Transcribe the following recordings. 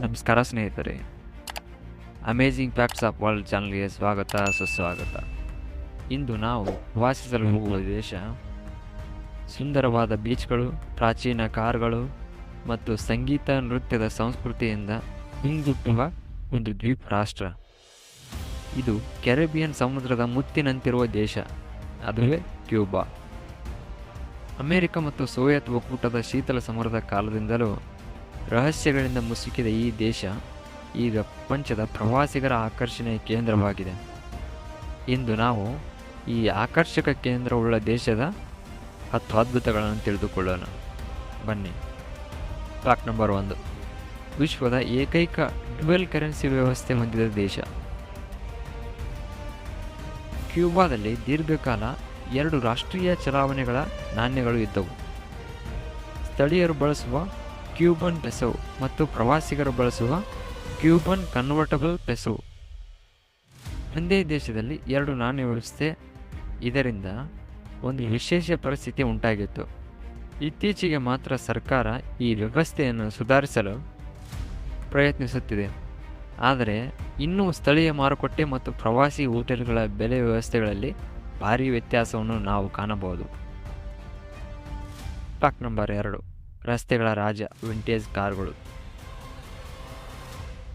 ನಮಸ್ಕಾರ ಸ್ನೇಹಿತರೆ. Amazing facts of world ಚಾನಲ್ಗೆ ಸ್ವಾಗತ, ಸುಸ್ವಾಗತ. ಇಂದು ನಾವು ವಾಸಿಸಲು ಹೋಗುವ ದೇಶ, ಸುಂದರವಾದ ಬೀಚ್ಗಳು, ಪ್ರಾಚೀನ ಕಾರ್ಗಳು ಮತ್ತು ಸಂಗೀತ ನೃತ್ಯದ ಸಂಸ್ಕೃತಿಯಿಂದ ಹಿಂದುಟ್ಟುವ ಒಂದು ದ್ವೀಪ ರಾಷ್ಟ್ರ ಇದು ಕೆರೆಬಿಯನ್ ಸಮುದ್ರದ ಮುತ್ತಿನಂತಿರುವ ದೇಶ, ಅದುವೇ ಕ್ಯೂಬಾ. ಅಮೆರಿಕ ಮತ್ತು ಸೋವಿಯತ್ ಒಕ್ಕೂಟದ ಶೀತಲ ಸಮರದ ಕಾಲದಿಂದಲೂ ರಹಸ್ಯಗಳಿಂದ ಮುಸುಕಿದ ಈ ದೇಶ ಈಗ ಪ್ರಪಂಚದ ಪ್ರವಾಸಿಗರ ಆಕರ್ಷಣೆಯ ಕೇಂದ್ರವಾಗಿದೆ. ಇಂದು ನಾವು ಈ ಆಕರ್ಷಕ ಕೇಂದ್ರವುಳ್ಳ ದೇಶದ ಹತ್ತು ಅದ್ಭುತಗಳನ್ನು ತಿಳಿದುಕೊಳ್ಳೋಣ. ಬನ್ನಿ. ಫ್ಯಾಕ್ಟ್ ನಂಬರ್ ಒಂದು. ವಿಶ್ವದ ಏಕೈಕ ಡ್ಯುವೆಲ್ ಕರೆನ್ಸಿ ವ್ಯವಸ್ಥೆ ಹೊಂದಿದ ದೇಶ. ಕ್ಯೂಬಾದಲ್ಲಿ ದೀರ್ಘಕಾಲ ಎರಡು ರಾಷ್ಟ್ರೀಯ ಚಲಾವಣೆಗಳ ನಾಣ್ಯಗಳು ಇದ್ದವು. ಸ್ಥಳೀಯರು ಬಳಸುವ ಕ್ಯೂಬನ್ ಪೆಸೋ ಮತ್ತು ಪ್ರವಾಸಿಗರು ಬಳಸುವ ಕ್ಯೂಬನ್ ಕನ್ವರ್ಟಬಲ್ ಪೆಸೋ. ಒಂದೇ ದೇಶದಲ್ಲಿ ಎರಡು ನಾಣ್ಯ ವ್ಯವಸ್ಥೆ ಇದರಿಂದ ಒಂದು ವಿಶೇಷ ಪರಿಸ್ಥಿತಿ ಉಂಟಾಗಿತ್ತು. ಇತ್ತೀಚೆಗೆ ಮಾತ್ರ ಸರ್ಕಾರ ಈ ವ್ಯವಸ್ಥೆಯನ್ನು ಸುಧಾರಿಸಲು ಪ್ರಯತ್ನಿಸುತ್ತಿದೆ. ಆದರೆ ಇನ್ನೂ ಸ್ಥಳೀಯ ಮಾರುಕಟ್ಟೆ ಮತ್ತು ಪ್ರವಾಸಿ ಹೋಟೆಲ್ಗಳ ಬೆಲೆ ವ್ಯವಸ್ಥೆಗಳಲ್ಲಿ ಭಾರಿ ವ್ಯತ್ಯಾಸವನ್ನು ನಾವು ಕಾಣಬಹುದು. ಪಾಕ್ ನಂಬರ್ ಎರಡು. ರಸ್ತೆಗಳ ರಾಜ ವಿಂಟೇಜ್ ಕಾರುಗಳು.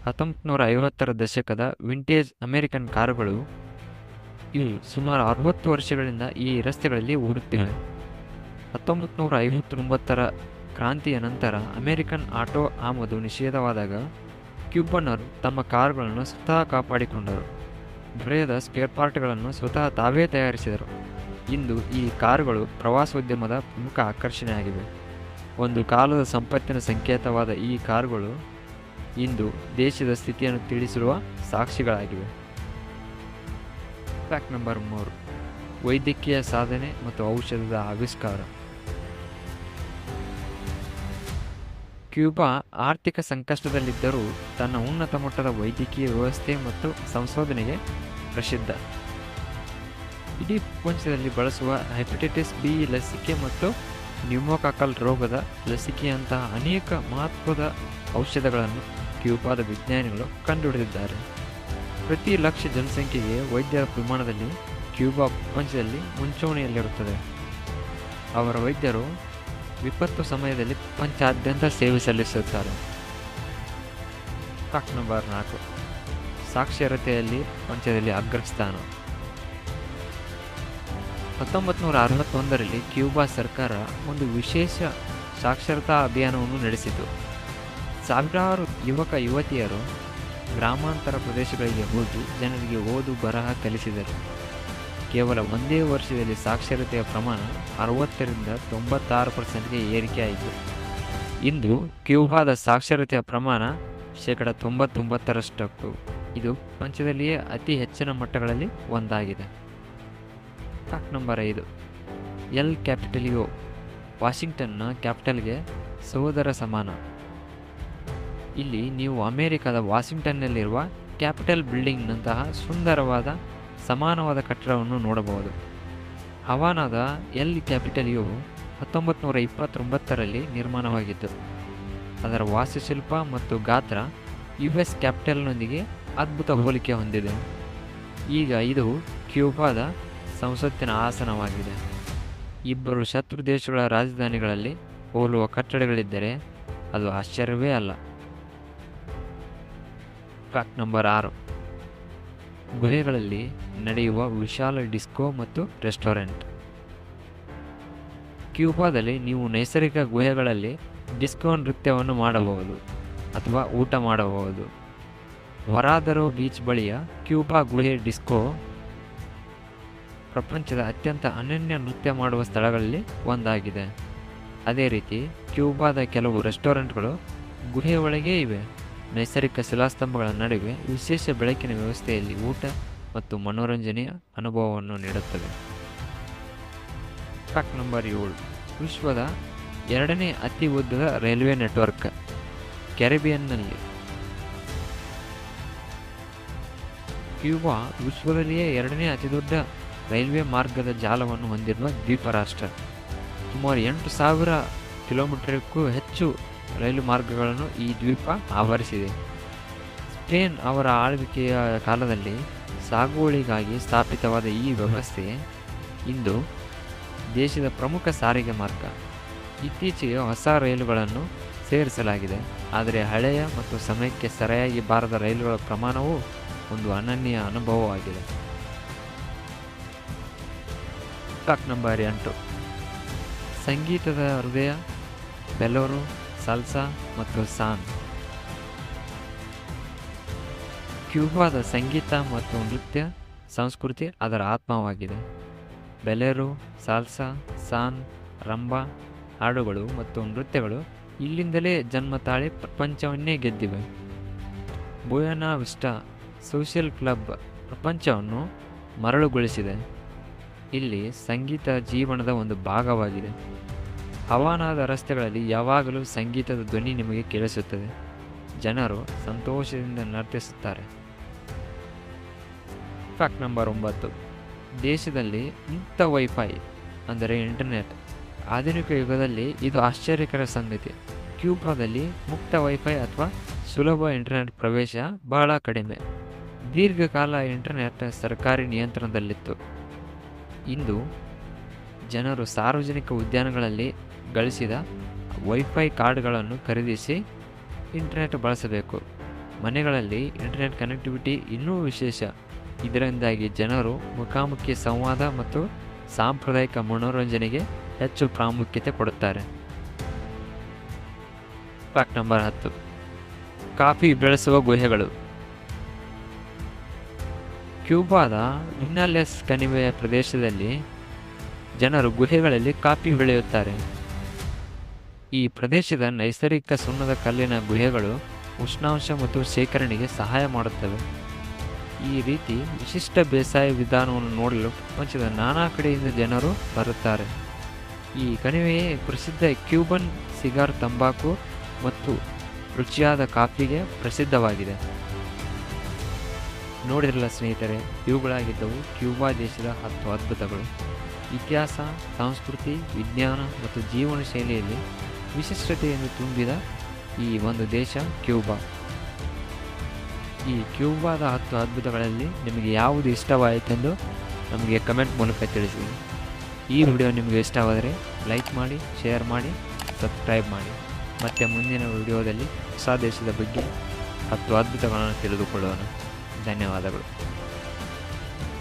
ಹತ್ತೊಂಬತ್ತು ನೂರ ಐವತ್ತರ ದಶಕದ ವಿಂಟೇಜ್ ಅಮೆರಿಕನ್ ಕಾರುಗಳು ಇವು ಸುಮಾರು ಅರವತ್ತು ವರ್ಷಗಳಿಂದ ಈ ರಸ್ತೆಗಳಲ್ಲಿ ಓಡುತ್ತಿವೆ. ಹತ್ತೊಂಬತ್ತು ನೂರ ಐವತ್ತೊಂಬತ್ತರ ಕ್ರಾಂತಿಯ ನಂತರ ಅಮೆರಿಕನ್ ಆಟೋ ಆಮದು ನಿಷೇಧವಾದಾಗ ಕ್ಯೂಬನ್ನರು ತಮ್ಮ ಕಾರುಗಳನ್ನು ಸ್ವತಃ ಕಾಪಾಡಿಕೊಂಡರು. ದೊರೆಯದ ಸ್ಪೇರ್ ಪಾರ್ಟ್ಗಳನ್ನು ಸ್ವತಃ ತಾವೇ ತಯಾರಿಸಿದರು. ಇಂದು ಈ ಕಾರುಗಳು ಪ್ರವಾಸೋದ್ಯಮದ ಪ್ರಮುಖ ಆಕರ್ಷಣೆಯಾಗಿವೆ. ಒಂದು ಕಾಲದ ಸಂಪತ್ತಿನ ಸಂಕೇತವಾದ ಈ ಕಾರುಗಳು ಇಂದು ದೇಶದ ಸ್ಥಿತಿಯನ್ನು ತಿಳಿಸಿರುವ ಸಾಕ್ಷಿಗಳಾಗಿವೆ. ಫ್ಯಾಕ್ಟ್ ನಂಬರ್ ಮೂರು. ವೈದ್ಯಕೀಯ ಸಾಧನೆ ಮತ್ತು ಔಷಧದ ಆವಿಷ್ಕಾರ. ಕ್ಯೂಬಾ ಆರ್ಥಿಕ ಸಂಕಷ್ಟದಲ್ಲಿದ್ದರೂ ತನ್ನ ಉನ್ನತ ಮಟ್ಟದ ವೈದ್ಯಕೀಯ ವ್ಯವಸ್ಥೆ ಮತ್ತು ಸಂಶೋಧನೆಗೆ ಪ್ರಸಿದ್ಧ. ಇಡೀ ಪ್ರಪಂಚದಲ್ಲಿ ಬಳಸುವ ಹೆಪಟೈಟಿಸ್ ಬಿ ಲಸಿಕೆ ಮತ್ತು ನ್ಯೂಮೋಕಾಕಲ್ ರೋಗದ ಲಸಿಕೆಯಂತಹ ಅನೇಕ ಮಹತ್ವದ ಔಷಧಗಳನ್ನು ಕ್ಯೂಬಾದ ವಿಜ್ಞಾನಿಗಳು ಕಂಡುಹಿಡಿದಿದ್ದಾರೆ. ಪ್ರತಿ ಲಕ್ಷ ಜನಸಂಖ್ಯೆಗೆ ವೈದ್ಯರ ಪ್ರಮಾಣದಲ್ಲಿ ಕ್ಯೂಬಾ ಪ್ರಪಂಚದಲ್ಲಿ ಮುಂಚೂಣಿಯಲ್ಲಿರುತ್ತದೆ. ಅವರ ವೈದ್ಯರು ವಿಪತ್ತು ಸಮಯದಲ್ಲಿ ಪ್ರಪಂಚಾದ್ಯಂತ ಸೇವೆ ಸಲ್ಲಿಸುತ್ತಾರೆ. ಫ್ಯಾಕ್ಟ್ ನಂಬರ್ ನಾಲ್ಕು. ಸಾಕ್ಷರತೆಯಲ್ಲಿ ಪ್ರಪಂಚದಲ್ಲಿ ಅಗ್ರಸ್ಥಾನ. ಹತ್ತೊಂಬತ್ತು ನೂರ ಅರವತ್ತೊಂದರಲ್ಲಿ ಕ್ಯೂಬಾ ಸರ್ಕಾರ ಒಂದು ವಿಶೇಷ ಸಾಕ್ಷರತಾ ಅಭಿಯಾನವನ್ನು ನಡೆಸಿತು. ಸಾವಿರಾರು ಯುವಕ ಯುವತಿಯರು ಗ್ರಾಮಾಂತರ ಪ್ರದೇಶಗಳಿಗೆ ಹೋಗಿ ಜನರಿಗೆ ಓದು ಬರಹ ಕಲಿಸಿದರು. ಕೇವಲ ಒಂದೇ ವರ್ಷದಲ್ಲಿ ಸಾಕ್ಷರತೆಯ ಪ್ರಮಾಣ ಅರವತ್ತರಿಂದ ತೊಂಬತ್ತಾರು ಪರ್ಸೆಂಟ್ಗೆ ಏರಿಕೆಯಾಯಿತು. ಇಂದು ಕ್ಯೂಬಾದ ಸಾಕ್ಷರತೆಯ ಪ್ರಮಾಣ ಶೇಕಡ ತೊಂಬತ್ತೊಂಬತ್ತರಷ್ಟಕ್ಕೂ. ಇದು ಪ್ರಪಂಚದಲ್ಲಿಯೇ ಅತಿ ಹೆಚ್ಚಿನ ಮಟ್ಟಗಳಲ್ಲಿ ಒಂದಾಗಿದೆ. ಫ್ಯಾಕ್ಟ್ ನಂಬರ್ ಐದು. ಎಲ್ ಕ್ಯಾಪಿಟಲಿಯೋ ವಾಷಿಂಗ್ಟನ್ನ ಕ್ಯಾಪಿಟಲ್ಗೆ ಸಹೋದರ ಸಮಾನ. ಇಲ್ಲಿ ನೀವು ಅಮೇರಿಕಾದ ವಾಷಿಂಗ್ಟನ್ನಲ್ಲಿರುವ ಕ್ಯಾಪಿಟಲ್ ಬಿಲ್ಡಿಂಗ್ನಂತಹ ಸುಂದರವಾದ ಸಮಾನವಾದ ಕಟ್ಟಡವನ್ನು ನೋಡಬಹುದು. ಹವಾನಾದ ಎಲ್ ಕ್ಯಾಪಿಟಲಿಯು ಹತ್ತೊಂಬತ್ತು ನೂರ ಇಪ್ಪತ್ತೊಂಬತ್ತರಲ್ಲಿ ನಿರ್ಮಾಣವಾಗಿತ್ತು. ಅದರ ವಾಸ್ತುಶಿಲ್ಪ ಮತ್ತು ಗಾತ್ರ ಯು ಎಸ್ ಕ್ಯಾಪಿಟಲ್ನೊಂದಿಗೆ ಅದ್ಭುತ ಹೋಲಿಕೆ ಹೊಂದಿದೆ. ಈಗ ಇದು ಕ್ಯೂಬಾದ ಸಂಸತ್ತಿನ ಆಸನವಾಗಿದೆ. ಇಬ್ಬರು ಶತ್ರು ದೇಶಗಳ ರಾಜಧಾನಿಗಳಲ್ಲಿ ಹೋಲುವ ಕಟ್ಟಡಗಳಿದ್ದರೆ ಅದು ಆಶ್ಚರ್ಯವೇ ಅಲ್ಲ. ಫ್ಯಾಕ್ಟ್ ನಂಬರ್ ಆರು. ಗುಹೆಗಳಲ್ಲಿ ನಡೆಯುವ ವಿಶಾಲ ಡಿಸ್ಕೋ ಮತ್ತು ರೆಸ್ಟೋರೆಂಟ್. ಕ್ಯೂಬಾದಲ್ಲಿ ನೀವು ನೈಸರ್ಗಿಕ ಗುಹೆಗಳಲ್ಲಿ ಡಿಸ್ಕೋ ನೃತ್ಯವನ್ನು ಮಾಡಬಹುದು ಅಥವಾ ಊಟ ಮಾಡಬಹುದು. ವರಾದರೋ ಬೀಚ್ ಬಳಿಯ ಕ್ಯೂಬಾ ಗುಹೆ ಡಿಸ್ಕೋ ಪ್ರಪಂಚದ ಅತ್ಯಂತ ಅನನ್ಯ ನೃತ್ಯ ಮಾಡುವ ಸ್ಥಳಗಳಲ್ಲಿ ಒಂದಾಗಿದೆ. ಅದೇ ರೀತಿ, ಕ್ಯೂಬಾದ ಕೆಲವು ರೆಸ್ಟೋರೆಂಟ್ಗಳು ಗುಹೆ ಒಳಗೇ ಇವೆ. ನೈಸರ್ಗಿಕ ಶಿಲಾಸ್ತಂಭಗಳ ನಡುವೆ ವಿಶೇಷ ಬೆಳಕಿನ ವ್ಯವಸ್ಥೆಯಲ್ಲಿ ಊಟ ಮತ್ತು ಮನೋರಂಜನೆಯ ಅನುಭವವನ್ನು ನೀಡುತ್ತವೆ. ಟ್ರ್ಯಾಕ್ ನಂಬರ್ ಏಳು. ವಿಶ್ವದ ಎರಡನೇ ಅತಿ ಉದ್ದದ ರೈಲ್ವೆ ನೆಟ್ವರ್ಕ್, ಕೆರೆಬಿಯನ್ನಲ್ಲಿ. ಕ್ಯೂಬಾ ವಿಶ್ವದಲ್ಲಿಯೇ ಎರಡನೇ ಅತಿದೊಡ್ಡ ರೈಲ್ವೆ ಮಾರ್ಗದ ಜಾಲವನ್ನು ಹೊಂದಿರುವ ದ್ವೀಪ ರಾಷ್ಟ್ರ ಸುಮಾರು ಎಂಟು ಸಾವಿರ ಕಿಲೋಮೀಟರ್ಗೂ ಹೆಚ್ಚು ರೈಲು ಮಾರ್ಗಗಳನ್ನು ಈ ದ್ವೀಪ ಆವರಿಸಿದೆ. ಸ್ಪೇನ್ ಅವರ ಆಳ್ವಿಕೆಯ ಕಾಲದಲ್ಲಿ ಸಾಗುವಳಿಗಾಗಿ ಸ್ಥಾಪಿತವಾದ ಈ ವ್ಯವಸ್ಥೆ ಇಂದು ದೇಶದ ಪ್ರಮುಖ ಸಾರಿಗೆ ಮಾರ್ಗ. ಇತ್ತೀಚೆಗೆ ಹೊಸ ರೈಲುಗಳನ್ನು ಸೇರಿಸಲಾಗಿದೆ. ಆದರೆ ಹಳೆಯ ಮತ್ತು ಸಮಯಕ್ಕೆ ಸರಿಯಾಗಿ ಬಾರದ ರೈಲುಗಳ ಪ್ರಮಾಣವು ಒಂದು ಅನನ್ಯ ಅನುಭವವಾಗಿದೆ. ಫ್ಯಾಕ್ಟ್ ನಂಬರ್ ಎಂಟು ಸಂಗೀತದ ಹೃದಯ, ಬೆಲೋರು, ಸಲ್ಸಾ ಮತ್ತು ಸಾನ್. ಕ್ಯೂಬಾದ ಸಂಗೀತ ಮತ್ತು ನೃತ್ಯ, ಸಂಸ್ಕೃತಿ ಅದರ ಆತ್ಮವಾಗಿದೆ. ಬೆಲೆರು, ಸಾಲ್ಸಾ, ಸಾನ್ ರಂಬಾ ಹಾಡುಗಳು ಮತ್ತು ನೃತ್ಯಗಳು ಇಲ್ಲಿಂದಲೇ ಜನ್ಮ ತಾಳಿ ಪ್ರಪಂಚವನ್ನೇ ಗೆದ್ದಿವೆ. ಬೋಯನಾ ವಿಸ್ಟಾ ಸೋಷಿಯಲ್ ಕ್ಲಬ್ ಪ್ರಪಂಚವನ್ನು ಮರಳುಗೊಳಿಸಿದೆ. ಇಲ್ಲಿ ಸಂಗೀತ ಜೀವನದ ಒಂದು ಭಾಗವಾಗಿದೆ. ಹವಾನಾದ ರಸ್ತೆಗಳಲ್ಲಿ ಯಾವಾಗಲೂ ಸಂಗೀತದ ಧ್ವನಿ ನಿಮಗೆ ಕೇಳಿಸುತ್ತದೆ. ಜನರು ಸಂತೋಷದಿಂದ ನರ್ತಿಸುತ್ತಾರೆ. ಫ್ಯಾಕ್ಟ್ ನಂಬರ್ ಒಂಬತ್ತು. ದೇಶದಲ್ಲಿ ಮುಕ್ತ ವೈಫೈ ಅಂದರೆ ಇಂಟರ್ನೆಟ್ ಆಧುನಿಕ ಯುಗದಲ್ಲಿ ಇದು ಆಶ್ಚರ್ಯಕರ ಸಂಗತಿ. ಕ್ಯೂಬಾದಲ್ಲಿ ಮುಕ್ತ ವೈಫೈ ಅಥವಾ ಸುಲಭ ಇಂಟರ್ನೆಟ್ ಪ್ರವೇಶ ಬಹಳ ಕಡಿಮೆ. ದೀರ್ಘಕಾಲ ಇಂಟರ್ನೆಟ್ ಸರ್ಕಾರಿ ನಿಯಂತ್ರಣದಲ್ಲಿತ್ತು. ಇಂದು ಜನರು ಸಾರ್ವಜನಿಕ ಉದ್ಯಾನಗಳಲ್ಲಿ ಗಳಿಸಿದ ವೈಫೈ ಕಾರ್ಡ್ಗಳನ್ನು ಖರೀದಿಸಿ ಇಂಟರ್ನೆಟ್ ಬಳಸಬೇಕು. ಮನೆಗಳಲ್ಲಿ ಇಂಟರ್ನೆಟ್ ಕನೆಕ್ಟಿವಿಟಿ ಇನ್ನೂ ವಿಶೇಷ. ಇದರಿಂದಾಗಿ ಜನರು ಮುಖಾಮುಖಿ ಸಂವಾದ ಮತ್ತು ಸಾಂಪ್ರದಾಯಿಕ ಮನೋರಂಜನೆಗೆ ಹೆಚ್ಚು ಪ್ರಾಮುಖ್ಯತೆ ಕೊಡುತ್ತಾರೆ. ಫ್ಯಾಕ್ಟ್ ನಂಬರ್ ಹತ್ತು. ಕಾಫಿ ಬೆಳೆಸುವ ಗುಹೆಗಳು. ಕ್ಯೂಬಾದ ಇನ್ನಲೆಸ್ ಕಣಿವೆಯ ಪ್ರದೇಶದಲ್ಲಿ ಜನರು ಗುಹೆಗಳಲ್ಲಿ ಕಾಫಿ ಬೆಳೆಯುತ್ತಾರೆ. ಈ ಪ್ರದೇಶದ ನೈಸರ್ಗಿಕ ಸುಣ್ಣದ ಕಲ್ಲಿನ ಗುಹೆಗಳು ಉಷ್ಣಾಂಶ ಮತ್ತು ಶೇಖರಣೆಗೆ ಸಹಾಯ ಮಾಡುತ್ತವೆ. ಈ ರೀತಿ ವಿಶಿಷ್ಟ ಬೇಸಾಯ ವಿಧಾನವನ್ನು ನೋಡಲು ಪ್ರಪಂಚದ ನಾನಾ ಕಡೆಯಿಂದ ಜನರು ಬರುತ್ತಾರೆ. ಈ ಕಣಿವೆಯೇ ಪ್ರಸಿದ್ಧ ಕ್ಯೂಬನ್ ಸಿಗಾರ್ ತಂಬಾಕು ಮತ್ತು ರುಚಿಯಾದ ಕಾಫಿಗೆ ಪ್ರಸಿದ್ಧವಾಗಿದೆ. ನೋಡಿರಲ್ಲ ಸ್ನೇಹಿತರೆ, ಇವುಗಳಾಗಿದ್ದವು ಕ್ಯೂಬಾ ದೇಶದ ಹತ್ತು ಅದ್ಭುತಗಳು. ಇತಿಹಾಸ, ಸಂಸ್ಕೃತಿ, ವಿಜ್ಞಾನ ಮತ್ತು ಜೀವನ ಶೈಲಿಯಲ್ಲಿ ವಿಶಿಷ್ಟತೆಯನ್ನು ತುಂಬಿದ ಈ ಒಂದು ದೇಶ ಕ್ಯೂಬಾ. ಈ ಕ್ಯೂಬಾದ ಹತ್ತು ಅದ್ಭುತಗಳಲ್ಲಿ ನಿಮಗೆ ಯಾವುದು ಇಷ್ಟವಾಯಿತೆಂದು ನಮಗೆ ಕಮೆಂಟ್ ಮೂಲಕ ತಿಳಿಸಿ. ಈ ವಿಡಿಯೋ ನಿಮಗೆ ಇಷ್ಟವಾದರೆ ಲೈಕ್ ಮಾಡಿ, ಶೇರ್ ಮಾಡಿ, ಸಬ್ಸ್ಕ್ರೈಬ್ ಮಾಡಿ. ಮತ್ತು ಮುಂದಿನ ವಿಡಿಯೋದಲ್ಲಿ ಹೊಸ ದೇಶದ ಬಗ್ಗೆ ಹತ್ತು ಅದ್ಭುತಗಳನ್ನು ತಿಳಿದುಕೊಳ್ಳೋಣ. ಧನ್ಯವಾದಗಳು